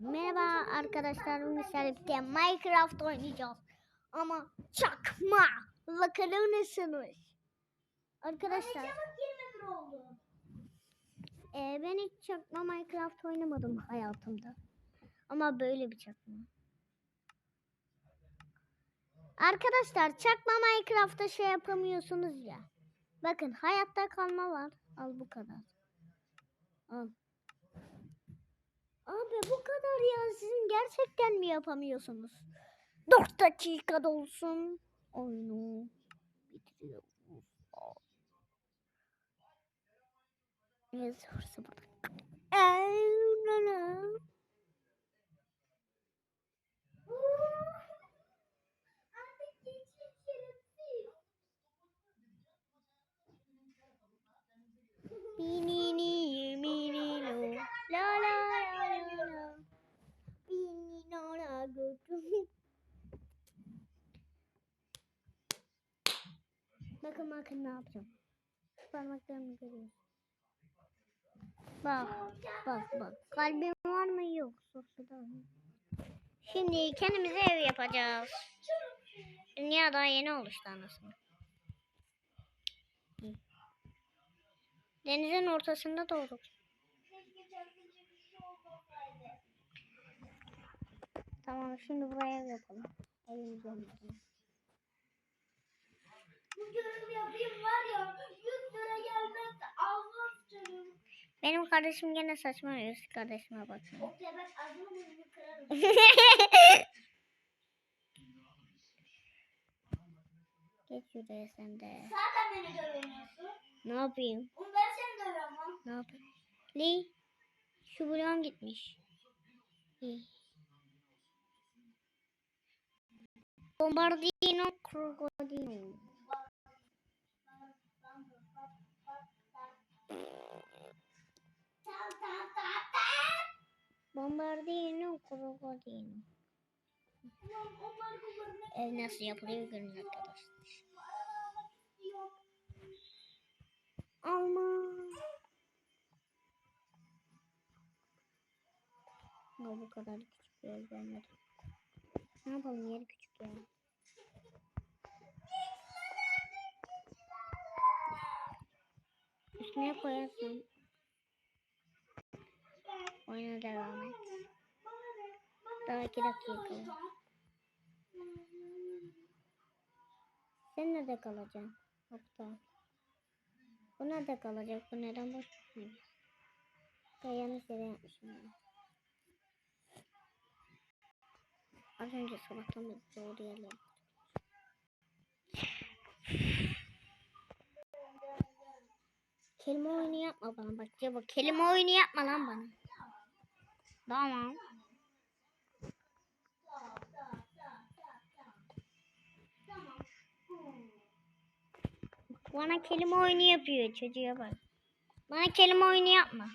Merhaba arkadaşlar bugün sizlerle birlikte Minecraft oynayacağız. Ama çakma. Bakalım nasılmış. Arkadaşlar e, ben hiç çakma Minecraft oynamadım hayatımda. Ama böyle bir çakma. Arkadaşlar çakma Minecraft'ta şey yapamıyorsunuz ya. Bakın hayatta kalma var. Al bu kadar. Al. Kadar ya sizin gerçekten mi yapamıyorsunuz? 4 dakikada olsun. Oyunu bitiriyoruz. Ne sorsa burada. Ay, Bakın bakın ne yapacağım. Parmaklarımı görüyorsun. Bak bak bak. Kalbim var mı yok. Şimdi kendimize ev yapacağız. Dünya daha yeni oluştu anasını. Denizin ortasında doğduk. Tamam şimdi buraya yapalım. Evimizi yapalım. Görevi yapayım var ya 100 lira gelmezse ağzına sıçarım. Benim kardeşim gene saçma yüz kardeşime bakın. O tebek ağzını burnunu kırarım. Geç şuraya sen de. Zaten beni dövemiyorsun. Ne yapayım? Oğlum ben seni dövüyorum. Ne yapayım? Li. Şu bloğum gitmiş. İyi. Bombardino Crocodilo. Bombardino bunların Ev nasıl yapılıyor görün arkadaşlar. Alma. Ya bu kadar küçük bir ev gelmedi. Ne yapalım yeri küçük ya. Üstüne koyarsın. Oyuna devam et. Daha iki dakika. Sen nerede kalacaksın? Aptal. Bu nerede kalacak? Bu neden boş? Ya yanlış yere yapmışım ben. Az önce sabahtan beri doğru yerle. Kelime oyunu yapma bana bak Cebo. Kelime oyunu yapma lan bana. Tamam. Bana kelime oyunu yapıyor çocuğa bak. Bana kelime oyunu yapma.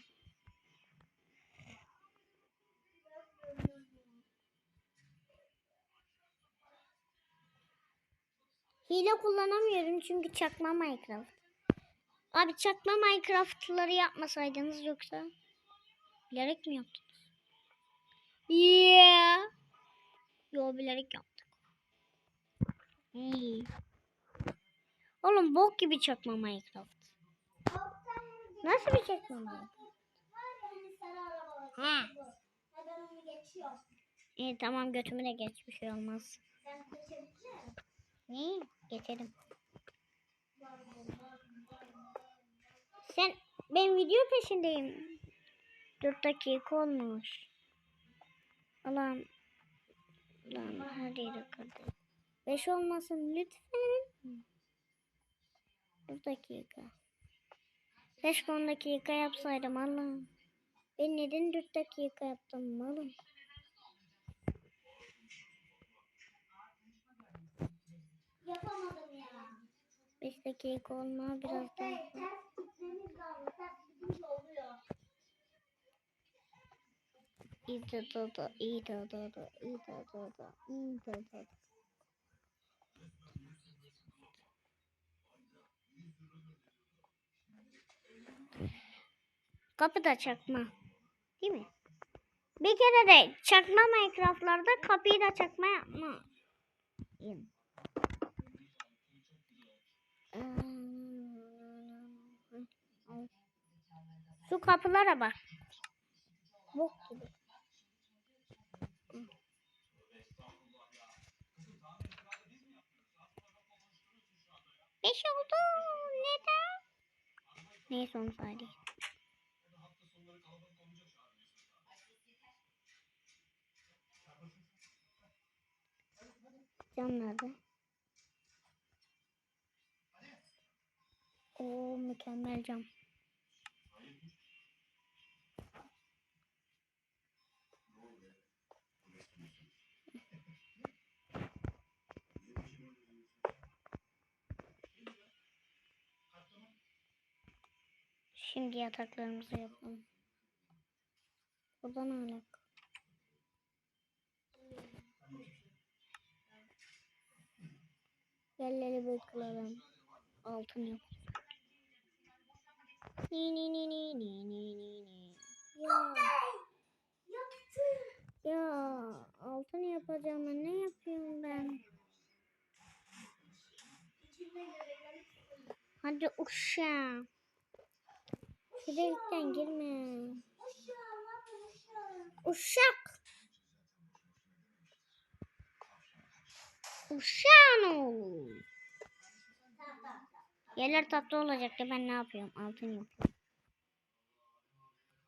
Hile kullanamıyorum çünkü çakma Minecraft. Abi çakma Minecraft'ları yapmasaydınız yoksa bilerek mi yaptınız? Yeah. Yo bilerek yaptık. İyi. Oğlum bok gibi çakma Minecraft. Nasıl bir çakma Minecraft? Ha. İyi tamam götümü de geç bir şey olmaz. İyi geçelim. Sen ben video peşindeyim. 4 dakika olmuş. Allah'ım. Allah'ım hadi dakika. 5 olmasın lütfen. 4 dakika. Keşke 10 dakika yapsaydım Allah'ım. Ben neden 4 dakika yaptım malım? Yapamadım ya. 5 dakika olma biraz daha. İyi da da da, iyi da da da, iyi da da da, iyi da da da. Kapı da çakma. Değil mi? Bir kere de çakma Minecraft'larda kapıyı da çakma yapma. Şu kapılara bak. Bok gibi. Beş oldu. Neden? Neyse onu sadece. Cam nerede? Oo mükemmel cam. Şimdi yataklarımızı yapalım. Buradan hala. Yerleri bir kıralım. Altın yap. Ni ni ni ni ni ni ni ni. Ya, ya altın yapacağım ne yapıyorum ben? Hadi uşağım. Sürekli girme. Uşak. Uşağın oğlu. Yerler tatlı olacak ya ben ne yapıyorum? Altın yapıyorum.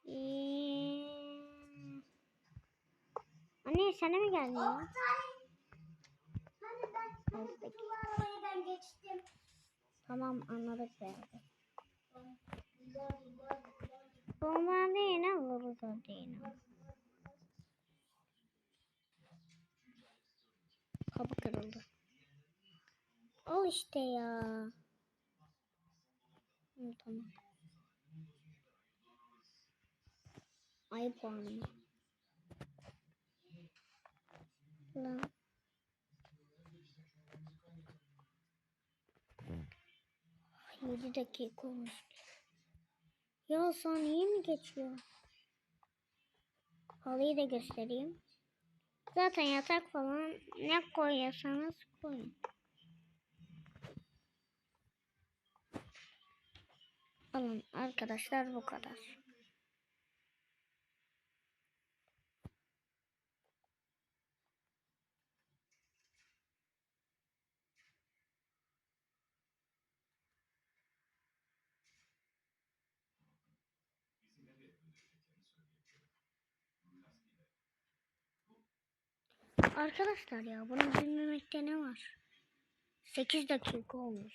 Ee... Anne sen de mi geldin ya? Oktay. Hani ben hani ben geçtim. Tamam anladık be. Bomba değil vurur o değil. Kapı kırıldı. Al işte ya. Hı, tamam. Ay puanım. Lan. Yedi dakika olmuş. Ya saniye mi geçiyor? Halıyı da göstereyim. Zaten yatak falan ne koyarsanız koyun. Alın arkadaşlar bu kadar. Arkadaşlar ya bunu bilmemekte ne var? 8 dakika olmuş.